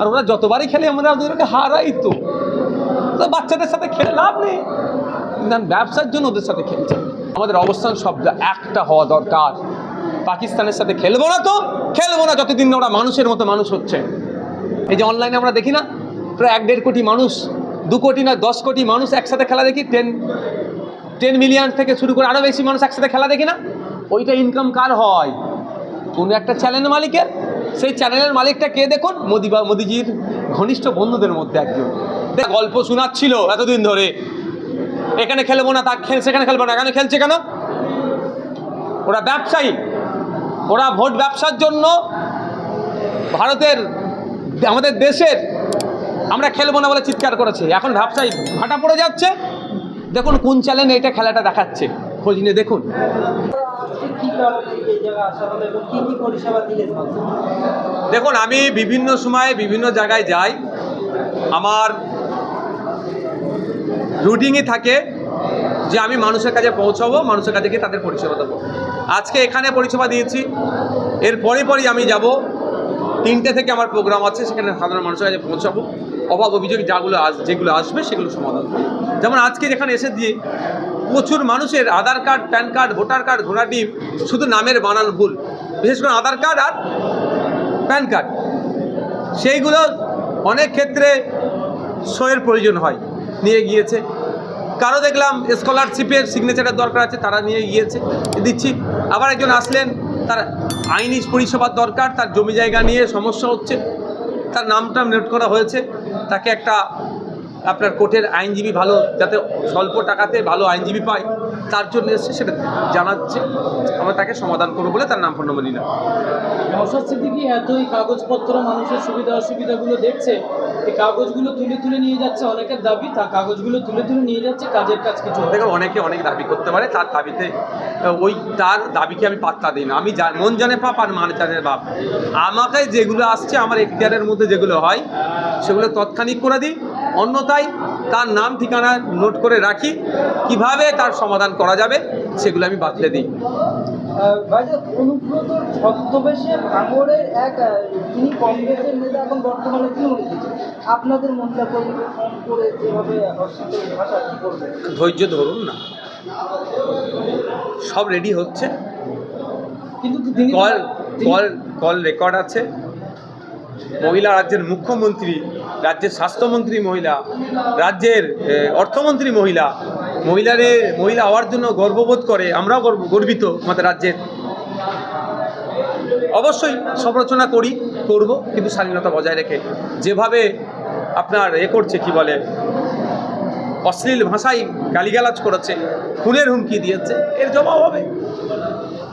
আর ওরা যতবারই খেলে আমরা ওদেরকে হারাই তো। বাচ্চাদের সাথে খেলে লাভ নেই। ব্যবসার জন্য ওদের সাথে খেলছে আমাদের অবস্থান শব্দ একটা হওয়া দরকার। পাকিস্তানের সাথে খেলব না তো, খেলব না যতদিন ওরা মানুষের মতো মানুষ হচ্ছে। এই যে অনলাইনে আমরা দেখি না, প্রায় এক দেড় কোটি মানুষ, দু কোটি না দশ কোটি মানুষ একসাথে খেলা দেখি টেন টেন মিলিয়ন থেকে শুরু করে আরও বেশি মানুষ একসাথে খেলা দেখি না। ওইটা ইনকাম কার হয়? কোনো একটা চ্যানেলের মালিকের। সেই চ্যানেলের মালিকটা কে দেখুন? মোদি বা মোদিজির ঘনিষ্ঠ বন্ধুদের মধ্যে একজন। দেখ, গল্প শোনাচ্ছিল এতদিন ধরে। এখানে খেলব না, তা খেল সেখানে খেলব না। এখানে খেলছে কেন? ওরা ব্যবসায়ী। ওরা ভোট ব্যবসার জন্য ভারতের, আমাদের দেশের, আমরা খেলব না বলে চিৎকার করেছে। এখন ব্যবসায়ী ভাটা পড়ে যাচ্ছে। দেখুন কোন চ্যানেলে এটা খেলাটা দেখাচ্ছে। খোঁজ নিয়ে দেখুন? দেখুন, আমি বিভিন্ন সময়ে বিভিন্ন জায়গায় যাই। আমার রুটিনই থাকে যে আমি মানুষের কাছে পৌঁছাবো, মানুষের কাছে গিয়ে তাদের পরিষেবা দেবো। আজকে এখানে পরিষেবা দিয়েছি। এর পরে পরই আমি যাব। তিনটে থেকে আমার প্রোগ্রাম আছে, সেখানে সাধারণ মানুষের কাছে পৌঁছাবো। অভাব অভিযোগ যাগুলো আস যেগুলো আসবে, সেগুলো সমাধান যেমন আজকে যেখানে এসে দিয়ে প্রচুর মানুষের Aadhaar card, PAN card, voter card ঘোড়া ডিম শুধু নামের বানান ভুল। বিশেষ করে আধার কার্ড আর প্যান কার্ড। সেইগুলো অনেক ক্ষেত্রে সইয়ের প্রয়োজন হয়, নিয়ে গিয়েছে। কারও দেখলাম স্কলারশিপের সিগনেচারের দরকার আছে, তারা নিয়ে গিয়েছে, দিচ্ছি। আবার একজন আসলেন, তার আইনি পরিষেবার দরকার, তার জমি জায়গা নিয়ে সমস্যা হচ্ছে, তার নামটা নোট করা হয়েছে, তাকে একটা আপনার কোর্টের আইনজীবী ভালো যাতে স্বল্প টাকাতে ভালো আইনজীবী পায় তার জন্য এসছে সেটা জানাচ্ছে। আমরা তাকে সমাধান করব বলে তার নাম ফোন নম্বর নিলাম। নওশাদ সিদ্দিকী এতই কাগজপত্র মানুষের সুবিধা অসুবিধাগুলো দেখছে? এই কাগজগুলো তুলে তুলে নিয়ে যাচ্ছে অনেকের দাবি তা কাগজগুলো তুলে তুলে নিয়ে যাচ্ছে কাজের কাজ কিছু দেখো অনেকে অনেক দাবি করতে পারে তার দাবিতে ওই তার দাবিকে আমি পাত্তা দিই না। আমি মন জানে পাপ আর মান জানে বাপ আমাকে যেগুলো আসছে আমার এখতিয়ারের মধ্যে যেগুলো হয় সেগুলো তৎক্ষণিক করে দিই। অন্যথায় তার নাম ঠিকানা নোট করে রাখি। কীভাবে তার সমাধান করা যাবে সেগুলো আমি বাতলে দিই। ধৈর্য ধরুন না। সব রেডি হচ্ছে। কিন্তু কল কল কল রেকর্ড আছে। মহিলা রাজ্যের মুখ্যমন্ত্রী রাজ্যের স্বাস্থ্যমন্ত্রী মহিলা, রাজ্যের অর্থমন্ত্রী মহিলা, মহিলারে, মহিলা হওয়ার জন্য গর্ববোধ করে, আমরাও গর্ব, গর্বিত আমাদের রাজ্যের। অবশ্যই সমালোচনা করি, করব, কিন্তু স্বাধীনতা বজায় রেখে। যেভাবে আপনার এ করছে, কি বলে, অশ্লীল ভাষায় গালিগালাজ করেছে, খুনের হুমকি দিয়েছে, এর জবাব হবে।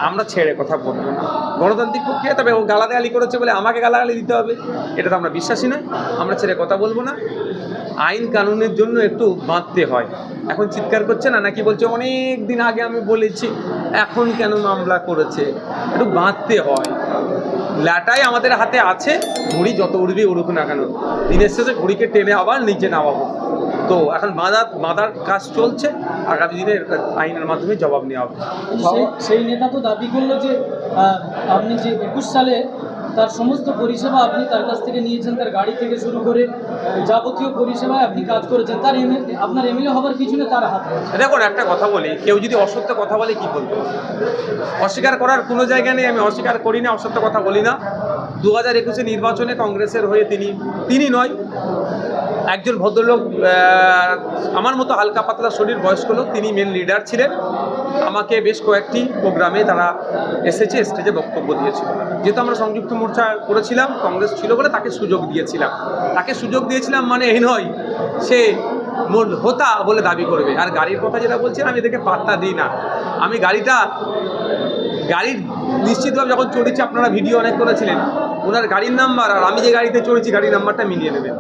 আমরা ছেড়ে কথা বলব না। গণতান্ত্রিক প্রক্রিয়া, তবে ও গালাগালি করেছে বলে আমাকে গালাগালি দিতে হবে। এটা তো আমরা বিশ্বাসী নয়। আমরা ছেড়ে কথা বলব না। আইন কানুনের জন্য একটু বাঁধতে হয়। এখন চিৎকার করছে না, নাকি বলছে, অনেক দিন আগে আমি বলেছি, এখন কেন মামলা করেছে? একটু বাঁধতে হয়। ল্যাটাই আমাদের হাতে আছে, ঘুড়ি যত উড়বি উড়ুক না কেন। দিনের শেষে ঘুড়িকে টেনে আবার নিচে নামাবো। তো এখন বাঁধা বাঁধার কাজ চলছে আগামী দিনে আইনের মাধ্যমে জবাব নেওয়া হবে। সেই নেতা তো দাবি করল যে আপনি যে একুশ সালে তার সমস্ত পরিষেবা আপনি তার কাছ থেকে নিয়েছেন তার গাড়ি থেকে শুরু করে যাবতীয় পরিষেবায় আপনি কাজ করেছেন। তার এমএলএ আপনার এমএলএ হবার পিছনে তার হাত দেখুন একটা কথা বলি কেউ যদি অসত্য কথা বলে কি বলব? অস্বীকার করার কোনো জায়গা নেই আমি অস্বীকার করি না অসত্য কথা বলি না। দু হাজার একুশে নির্বাচনে কংগ্রেসের হয়ে তিনি তিনি নয় একজন ভদ্রলোক আমার মতো হালকা পাতলা শরীর বয়স্ক লোক, তিনি মেন লিডার ছিলেন। আমাকে বেশ কয়েকটি প্রোগ্রামে তারা এসেছে, স্টেজে বক্তব্য দিয়েছিল। যেহেতু আমরা সংযুক্ত মোর্চা করেছিলাম, কংগ্রেস ছিল বলে তাকে সুযোগ দিয়েছিলাম। তাকে সুযোগ দিয়েছিলাম মানে এই নয়, সে মোর হোতা বলে দাবি করবে। আর গাড়ির কথা যেটা বলছেন, আমি এদেরকে পাত্তা দিই না। আমি গাড়িটা, গাড়ির নিশ্চিতভাবে যখন চড়েছি, আপনারা ভিডিও অনেক করেছিলেন। ওনার গাড়ির নাম্বার আর আমি যে গাড়িতে চড়েছি গাড়ির নাম্বারটা মিলিয়ে নেবেন।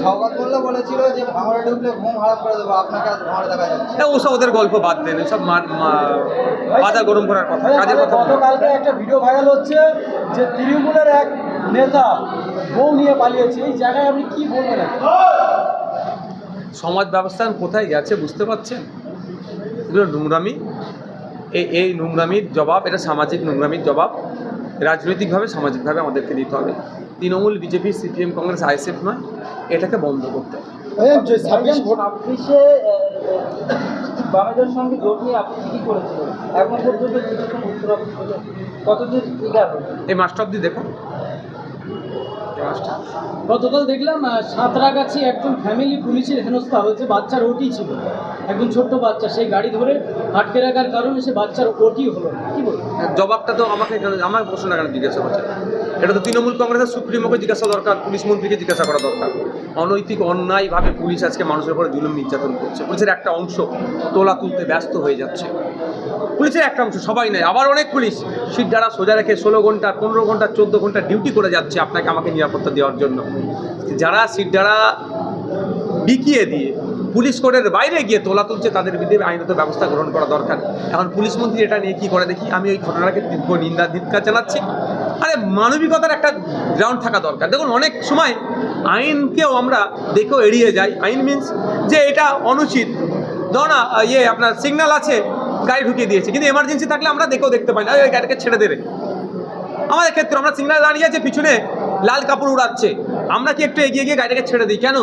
সৌগত মোল্লা বলেছিল যে ভাঙড়ে ঢুকলে ঘুম হারাম করে দেবো আপনাকে আর ভাঙড়ে দেখা যাচ্ছে হ্যাঁ ওসব ওদের গল্প বাদ দেন সব বাজার গরম করার কথা কাজের কথা বলুন। গতকালকে একটা ভিডিও ভাইরাল হচ্ছে যে তৃণমূলের এক নেতা বউ নিয়ে পালিয়েছে এই জায়গায় আপনি কি বলবেন সমাজ ব্যবস্থা কোথায় গেছে বুঝতে পারছেন? এগুলো নোংরামি এই এই নোংরামির জবাব এটা সামাজিক নোংরামির জবাব। রাজনৈতিকভাবে সামাজিকভাবে আমাদেরকে দিতে হবে। Trinamool BJP CPM Congress ISF নয় এটাকে বন্ধ করতে হবে। বামেদের সঙ্গে জোট নিয়ে আপনি কি করেছিলেন? এখন পর্যন্ত কতদূর এই মাস্টার অব্দি দেখুন মাস্টার। গতকাল দেখলাম সাঁতরাগাছি একজন ফ্যামিলি পুলিশের হেনস্থা হয়েছে বাচ্চার ওটি ছিল। একজন ছোট্ট বাচ্চা সেই গাড়ি ধরে আটকে রাখার কারণে সে বাচ্চার ওটি হলো কি বলব? জবাবটা তো আমাকে আমার প্রশ্নটা কেন জিজ্ঞাসা করছে। এটা তো তৃণমূল কংগ্রেসের সুপ্রিমোকে জিজ্ঞাসা দরকার, পুলিশ মন্ত্রীকে জিজ্ঞাসা করা দরকার। অনৈতিক, অন্যায়ভাবে পুলিশ আজকে মানুষের উপরে জুলুম নির্যাতন করছে। পুলিশের একটা অংশ তোলা তুলতে ব্যস্ত হয়ে যাচ্ছে। পুলিশের একটা অংশ, সবাই নয়, আবার অনেক পুলিশ। সিট সোজা রেখে ষোলো ঘণ্টা, পনেরো ঘণ্টা, চোদ্দ ঘণ্টা ডিউটি করে যাচ্ছে আপনাকে আমাকে নিরাপত্তা দেওয়ার জন্য। যারা সিট বিকিয়ে দিয়ে পুলিশ কোর্টের বাইরে গিয়ে তোলা তুলছে তাদের বিরুদ্ধে আইনত ব্যবস্থা গ্রহণ করা দরকার। এখন পুলিশ মন্ত্রী এটা নিয়ে কি করে দেখি? আমি ওই ঘটনাকে তীব্র নিন্দা ধিৎকার জানাচ্ছি। আরে মানবিকতার একটা গ্রাউন্ড থাকা দরকার। দেখুন, অনেক সময় আইনকেও আমরা দেখেও এড়িয়ে যাই। আইন মিনস যে এটা অনুচিত। ধরো না ইয়ে আপনার সিগন্যাল আছে, গাড়ি ঢুকিয়ে দিয়েছে, কিন্তু এমার্জেন্সি থাকলে আমরা দেখেও দেখতে পাই না। ওই গাড়িটাকে ছেড়ে দেবে। আমাদের ক্ষেত্রে আমরা সিগন্যাল দাঁড়িয়ে আছে পিছনে লাল কাপড় উড়াচ্ছে। আমরা কি একটু এগিয়ে গিয়ে গাড়িটাকে ছেড়ে দিই? কেন?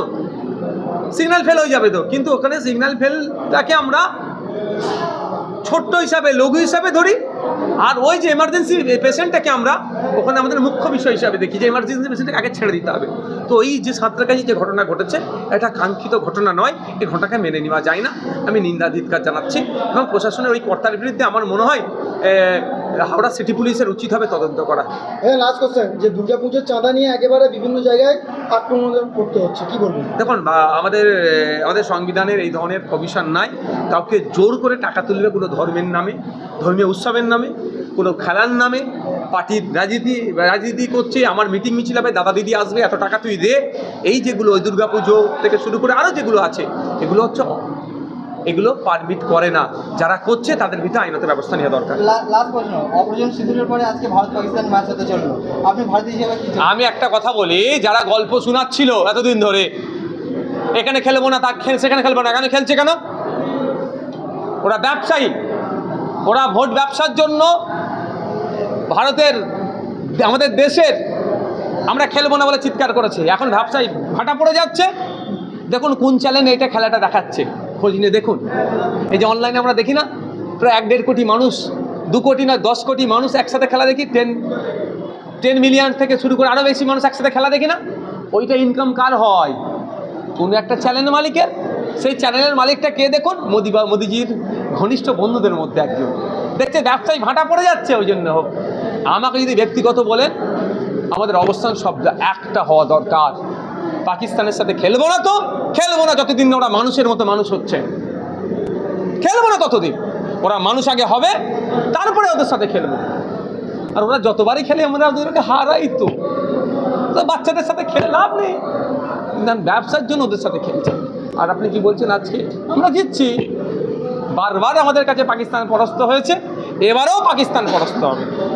সিগন্যাল ফেল হয়ে যাবে তো। কিন্তু ওখানে সিগন্যাল ফেলটাকে আমরা ছোট্ট হিসাবে, লঘু হিসাবে ধরি। আর ওই যে এমার্জেন্সি পেশেন্টটাকে আমরা ওখানে আমাদের মুখ্য বিষয় হিসাবে দেখি, যে এমার্জেন্সি পেশেন্টকে আগে ছেড়ে দিতে হবে। তো এই যে সাঁতরাগাছি যে ঘটনা ঘটেছে, এটা কাঙ্ক্ষিত ঘটনা নয়, এই ঘটনাকে মেনে নেওয়া যায় না। আমি নিন্দা ধিৎকার জানাচ্ছি এবং প্রশাসনের ওই কর্তার বিরুদ্ধে আমার মনে হয় হাওড়া সিটি পুলিশের উচিত হবে তদন্ত করা। হ্যাঁ লাস্ট কোশ্চেন যে দুর্গাপুজোর চাঁদা নিয়ে একেবারে বিভিন্ন জায়গায় আক্রমণ করতে হচ্ছে কি বলবেন? দেখুন আমাদের আমাদের সংবিধানের এই ধরনের প্রভিশন নাই। কাউকে জোর করে টাকা তুলবে কোনো ধর্মের নামে ধর্মীয় উৎসবের নামে কোনো খেলার নামে পার্টির রাজনীতি রাজনীতি করছে আমার মিটিং মিছিল হবে দাদা দিদি আসবে এত টাকা তুই দে। এই যেগুলো ওই দুর্গাপুজো থেকে শুরু করে আরও যেগুলো আছে এগুলো হচ্ছে এগুলো পারমিট করে না। যারা করছে তাদের ভিতরে আইনত ব্যবস্থা নেওয়া দরকার। পরে আজকে ভারত পাকিস্তান ম্যাচ হতে চলল। আপনি ভারতীয় হিসেবে আমি একটা কথা বলি যারা গল্প শোনাচ্ছিল এতদিন ধরে এখানে খেলব না তা খেল সেখানে খেলব না কেন খেলছে কেন? ওরা ব্যবসায়ী। ওরা ভোট ব্যবসার জন্য ভারতের আমাদের দেশের আমরা খেলব না বলে চিৎকার করেছে। এখন ব্যবসায়ী ভাটা পড়ে যাচ্ছে। দেখুন কোন চ্যানেলে এটা খেলাটা দেখাচ্ছে। খোঁজ নিয়ে দেখুন। এই যে অনলাইনে আমরা দেখি না, প্রায় এক দেড় কোটি মানুষ, দু কোটি না দশ কোটি মানুষ একসাথে খেলা দেখি টেন টেন মিলিয়ন থেকে শুরু করে আরও বেশি মানুষ একসাথে খেলা দেখি না। ওইটা ইনকাম কার হয়? কোনো একটা চ্যানেল মালিকের। সেই চ্যানেলের মালিকটা কে দেখুন? মোদি বা, মোদিজির ঘনিষ্ঠ বন্ধুদের মধ্যে একজন। দেখছে ব্যবসায়ী ভাটা পড়ে যাচ্ছে ওই জন্য হোক। আমাকে যদি ব্যক্তিগত বলেন, আমাদের অবস্থান শব্দ একটা হওয়া দরকার। পাকিস্তানের সাথে খেলব না তো? খেলব না যতদিন ওরা মানুষের মতো মানুষ হচ্ছে। খেলব না ততদিন। ওরা মানুষ আগে হবে, তারপরে ওদের সাথে খেলব। আর ওরা যতবারই খেলে, আমরা ওদেরকে হারাই তো। বাচ্চাদের সাথে খেলে লাভ নেই। ব্যবসার জন্য ওদের সাথে খেলছে। আর আপনি কি বলছেন আজকে? আমরা জিতছি। বারবার আমাদের কাছে পাকিস্তান পরাস্ত হয়েছে। এবারেও পাকিস্তান পরাস্ত হবে।